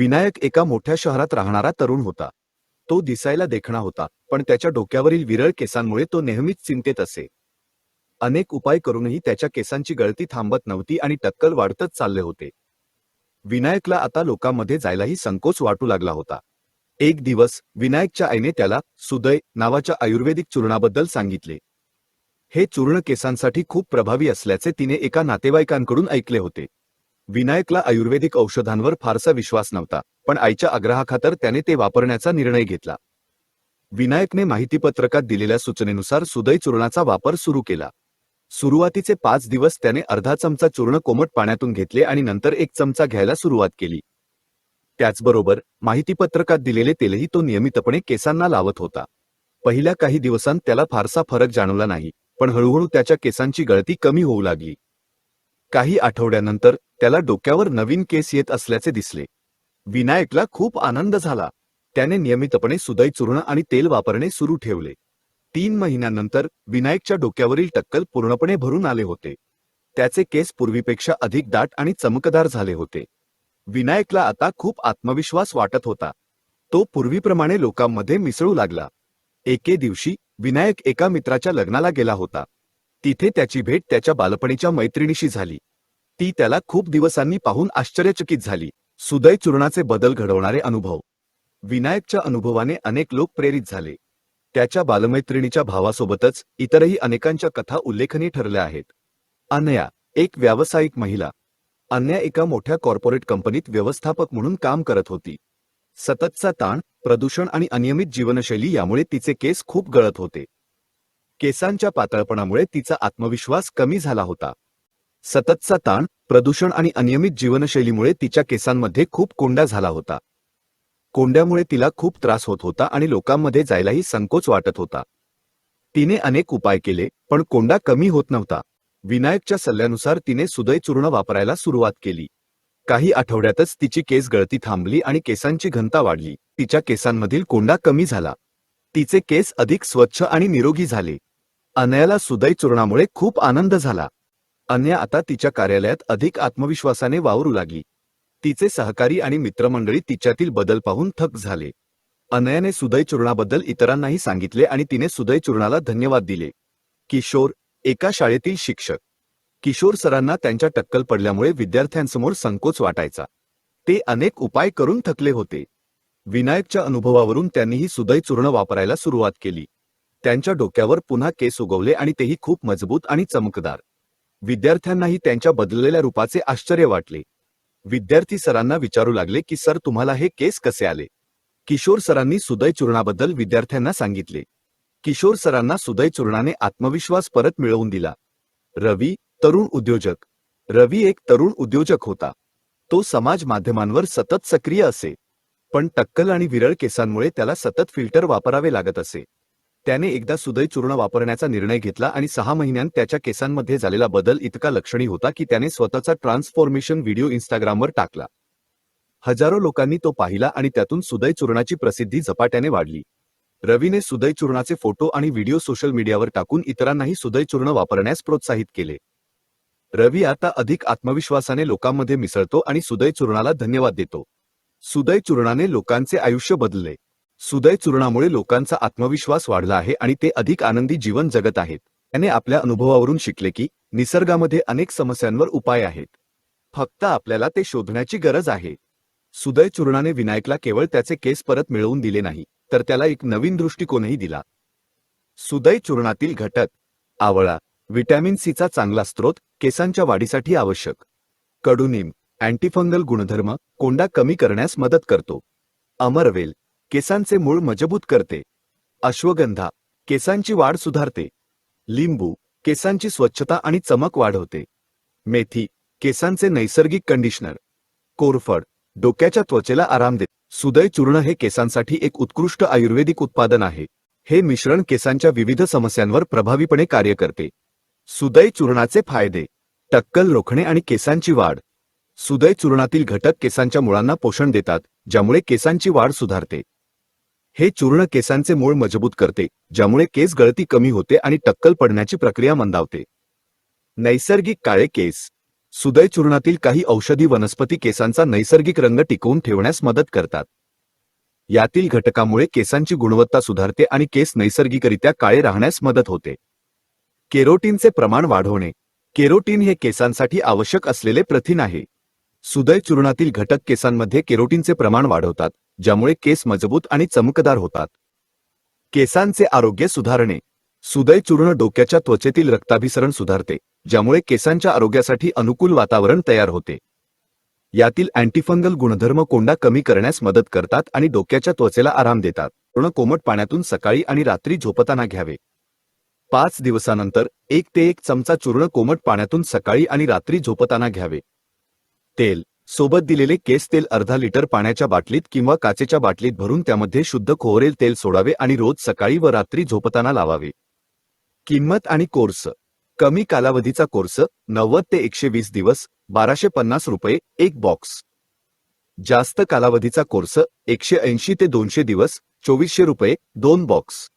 विनायक एका मोठ्या शहरात राहणारा तरुण होता. तो दिसायला देखणा होता पण त्याच्या डोक्यावरील विरळ केसांमुळे तो नेहमीच चिंतेत असे. अनेक उपाय करूनही त्याच्या केसांची गळती थांबत नव्हती आणि टक्कल वाढतच चालले होते. विनायकला आता लोकांमध्ये जायलाही संकोच वाटू लागला होता. एक दिवस विनायकच्या आईने त्याला सुदय नावाच्या आयुर्वेदिक चूर्णाबद्दल सांगितले. हे चूर्ण केसांसाठी खूप प्रभावी असल्याचे तिने एका नातेवाईकांकडून ऐकले होते. विनायकला आयुर्वेदिक औषधांवर फारसा विश्वास नव्हता पण आईच्या आग्रहाखातर त्याने ते वापरण्याचा निर्णय घेतला. विनायकने माहितीपत्रकात दिलेल्या सूचनेनुसार सुदय चूर्णाचा वापर सुरू केला. सुरुवातीचे पाच दिवस त्याने अर्धा चमचा चूर्ण कोमट पाण्यातून घेतले आणि नंतर एक चमचा घ्यायला सुरुवात केली. त्याचबरोबर माहितीपत्रकात दिलेले तेलही तो नियमितपणे केसांना लावत होता. पहिल्या काही दिवसांत त्याला फारसा फरक जाणवला नाही पण हळूहळू त्याच्या केसांची गळती कमी होऊ लागली. काही आठवड्यानंतर त्याला डोक्यावर नवीन केस येत असल्याचे दिसले. विनायकला खूप आनंद झाला. त्याने नियमितपणे सुदय चूर्ण आणि तेल वापरणे सुरू ठेवले. तीन महिन्यानंतर विनायकच्या डोक्यावरील टक्कल पूर्णपणे भरून आले होते. त्याचे केस पूर्वीपेक्षा अधिक दाट आणि चमकदार झाले होते. विनायकला आता खूप आत्मविश्वास वाटत होता. तो पूर्वीप्रमाणे लोकांमध्ये मिसळू लागला. एके दिवशी विनायक एका मित्राच्या लग्नाला गेला होता. तिथे त्याची भेट त्याच्या बालपणीच्या मैत्रिणीशी झाली. ती त्याला खूप दिवसांनी पाहून आश्चर्यचकित झाली. सुदय चूर्णाचे बदल घडवणारे अनुभव. विनायकच्या अनुभवाने अनेक लोक प्रेरित झाले. त्याच्या बालमैत्रिणीच्या भावासोबतच इतरही अनेकांच्या कथा उल्लेखनीय ठरल्या आहेत. अन्या एक व्यावसायिक महिला. अन्या एका मोठ्या कॉर्पोरेट कंपनीत व्यवस्थापक म्हणून काम करत होती. सततचा ताण प्रदूषण आणि अनियमित जीवनशैली यामुळे तिचे केस खूप गळत होते. केसांच्या पातळपणामुळे तिचा आत्मविश्वास कमी झाला होता. सततचा ताण प्रदूषण आणि अनियमित जीवनशैलीमुळे तिच्या केसांमध्ये खूप कोंडा झाला होता. कोंड्यामुळे तिला खूप त्रास होत होता आणि लोकांमध्ये जायलाही संकोच वाटत होता. तिने अनेक उपाय केले पण कोंडा कमी होत नव्हता. विनायकच्या सल्ल्यानुसार तिने सुदय चूर्ण वापरायला सुरुवात केली. काही आठवड्यातच तिची केस गळती थांबली आणि केसांची घनता वाढली. तिच्या केसांमधील कोंडा कमी झाला. तिचे केस अधिक स्वच्छ आणि निरोगी झाले. अनयाला सुदय चूर्णामुळे खूप आनंद झाला. अन्या आता तिच्या कार्यालयात अधिक आत्मविश्वासाने वावरू लागली. तिचे सहकारी आणि मित्रमंडळी तिच्यातील बदल पाहून थक झाले. अनयाने सुदय चूर्णाबद्दल इतरांनाही सांगितले आणि तिने सुदय चूर्णाला धन्यवाद दिले. किशोर एका शाळेतील शिक्षक. किशोर सरांना त्यांच्या टक्कल पडल्यामुळे विद्यार्थ्यांसमोर संकोच वाटायचा. ते अनेक उपाय करून थकले होते. विनायकच्या अनुभवावरून त्यांनीही सुदय चूर्ण वापरायला सुरुवात केली. त्यांच्या डोक्यावर पुन्हा केस उगवले आणि तेही खूप मजबूत आणि चमकदार. विद्यार्थ्यांनाही त्यांच्या बदललेल्या रूपाचे आश्चर्य वाटले. विद्यार्थी सरांना विचारू लागले की सर तुम्हाला हे केस कसे आले? किशोर सरांनी सुदय चूर्णाबद्दल विद्यार्थ्यांना सांगितले. किशोर सरांना सुदय चूर्णाने आत्मविश्वास परत मिळवून दिला. रवी तरुण उद्योजक. रवी एक तरुण उद्योजक होता. तो समाज माध्यमांवर सतत सक्रिय असे. पण टक्कल आणि विरळ केसांमुळे त्याला सतत फिल्टर वापरावे लागत असे. त्याने एकदा सुदय चूर्ण वापरण्याचा निर्णय घेतला आणि सहा महिन्यांत त्याच्या केसांमध्ये झालेला बदल इतका लक्षणी होता की त्याने स्वतःचा ट्रान्सफॉर्मेशन व्हिडिओ इंस्टाग्रामवर टाकला. हजारो लोकांनी तो पाहिला आणि त्यातून सुदय चूर्णाची प्रसिद्धी झपाट्याने वाढली. रवीने सुदय चूर्णाचे फोटो आणि व्हिडिओ सोशल मीडियावर टाकून इतरांनाही सुदय चूर्ण वापरण्यास प्रोत्साहित केले. रवी आता अधिक आत्मविश्वासाने लोकांमध्ये मिसळतो आणि सुदय चूर्णाला धन्यवाद देतो. सुदय चूर्णाने लोकांचे आयुष्य बदलले. सुदय चूर्णामुळे लोकांचा आत्मविश्वास वाढला आहे आणि ते अधिक आनंदी जीवन जगत आहेत. त्याने आपल्या अनुभवावरून शिकले की निसर्गामध्ये अनेक समस्यांवर उपाय आहेत. फक्त आपल्याला ते शोधण्याची गरज आहे. सुदय चूर्णाने विनायकला केवळ त्याचे केस परत मिळवून दिले नाही तर त्याला एक नवीन दृष्टिकोनही दिला. सुदय चूर्णातील घटक आवळा व्हिटॅमिन सीचा चांगला स्रोत केसांच्या वाढीसाठी आवश्यक. कडुनिम अँटीफंगल गुणधर्म कोंडा कमी करण्यास मदत करतो. अमरवेल केसांचे मूळ मजबूत करते. अश्वगंधा केसांची वाढ सुधारते. लिंबू केसांची स्वच्छता आणि चमक वाढवते. मेथी केसांचे नैसर्गिक कंडिशनर. कोरफड डोक्याच्या त्वचेला आराम देत. सुदय चूर्ण हे केसांसाठी एक उत्कृष्ट आयुर्वेदिक उत्पादन आहे. हे मिश्रण केसांच्या विविध समस्यांवर प्रभावीपणे कार्य करते. सुदय चूर्णाचे फायदे. टक्कल रोखणे आणि केसांची वाढ. सुदय चूर्णातील घटक केसांच्या मुळांना पोषण देतात ज्यामुळे केसांची वाढ सुधारते. हे चूर्ण केसांचे मूळ मजबूत करते ज्यामुळे केस गळती कमी होते आणि टक्कल पडण्याची प्रक्रिया मंदावते. नैसर्गिक काळे केस. सुदय चूर्णातील काही औषधी वनस्पती केसांचा नैसर्गिक रंग टिकवून ठेवण्यास मदत करतात. यातील घटकामुळे केसांची गुणवत्ता सुधारते आणि केस नैसर्गिकरित्या काळे राहण्यास मदत होते. केरोटीनचे प्रमाण वाढवणे. केरोटीन हे केसांसाठी आवश्यक असलेले प्रथिन आहे. सुदय चूर्णातील घटक केसांमध्ये केरोटीनचे प्रमाण वाढवतात. ज्यामुळे केस मजबूत आणि चमकदार होतात. केसांचे आरोग्य सुधारणे. सुदय चूर्ण डोक्याच्या त्वचेतील रक्ताभिसरण सुधारते ज्यामुळे केसांच्या आरोग्यासाठी अनुकूल वातावरण तयार होते. यातील अँटीफंगल गुणधर्म कोंडा कमी करण्यास मदत करतात आणि डोक्याच्या त्वचेला आराम देतात. पूर्ण कोमट पाण्यातून सकाळी आणि रात्री झोपताना घ्यावे. पाच दिवसानंतर एक ते एक चमचा चूर्ण कोमट पाण्यातून सकाळी आणि रात्री झोपताना घ्यावे. तेल. सोबत दिलेले केस तेल अर्धा लिटर पाण्याच्या बाटलीत किंवा काचेच्या बाटलीत भरून त्यामध्ये शुद्ध खोहरेल तेल सोडावे आणि रोज सकाळी व रात्री झोपताना लावावे. किंमत आणि कोर्स. कमी कालावधीचा कोर्स नव्वद ते एकशे वीस दिवस बाराशे पन्नास रुपये एक बॉक्स. जास्त कालावधीचा कोर्स एकशे ऐंशी ते दोनशे दिवस चोवीसशे रुपये दोन बॉक्स.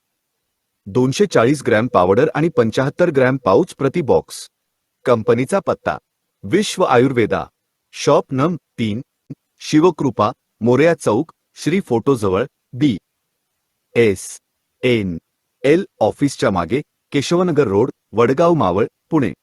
दोनशे चाळीस ग्रॅम पावडर आणि पंचाहत्तर ग्रॅम पाऊच प्रति बॉक्स. कंपनीचा पत्ता. विश्व आयुर्वेदा. शॉप नम तीन शिवकृपा मोरया चौक श्री फोटोजवळ बी. एस. एन. एल. ऑफिसच्या मागे केशवनगर रोड वडगाव मावळ पुणे.